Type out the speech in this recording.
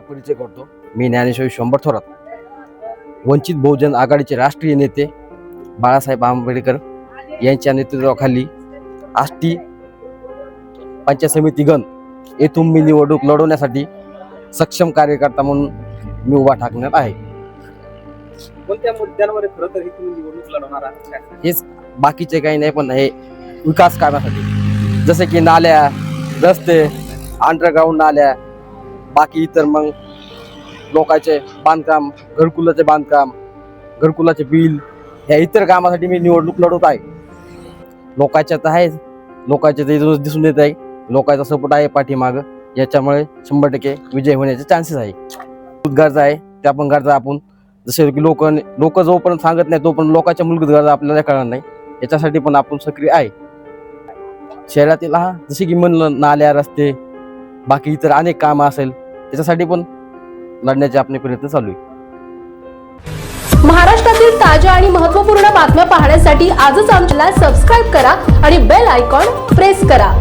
परिचय करतो. मी ज्ञानेश्वर विश्वंभर थोरात. वंचित बहुजन आघाडीचे राष्ट्रीय नेते बाळासाहेब आंबेडकर यांच्या नेतृत्वाखाली आष्टी पंचायत समिती गण येथून मी निवडणूक लढवण्यासाठी सक्षम कार्यकर्ता म्हणून मी उभा ठाकण्यात आहे. कोणत्या मुद्द्यांवर खरं तर तुम्ही निवडणूक लढवणार आहात? हेच बाकीचे काही नाही पण हे विकास कामासाठी. जसे की नाल्या रस्ते अंडरग्राऊंड नाल्या बाकी इतर मग लोकांचे बांधकाम घरकुलाचे बांधकाम घरकुलाचे बिल ह्या इतर कामासाठी मी निवडणूक लढवत आहे. लोकांच्या तर आहेच लोकांच्या तर दिसून येत आहे. लोकांचा सपोर्ट आहे पाठीमागं. याच्यामुळे शंभर टक्के विजय होण्याचे चान्सेस आहे. गरजा आहे त्या पण गरजा आपण जसे की लोक लोक जोपर्यंत सांगत नाही तोपर्यंत लोकांच्या मूलभूत गरजा आपल्याला कळणार नाही. याच्यासाठी पण आपण सक्रिय आहे. शहरातील हा जसे की म्हणलं नाल्या रस्ते बाकी इतर अनेक कामं असेल त्याच्यासाठी पण लढण्याचे आपले प्रयत्न चालू आहे. महाराष्ट्रातील ताज्या आणि महत्त्वपूर्ण बातम्या पाहण्यासाठी आजच आमच्याला सबस्क्राईब करा आणि बेल आयकॉन प्रेस करा.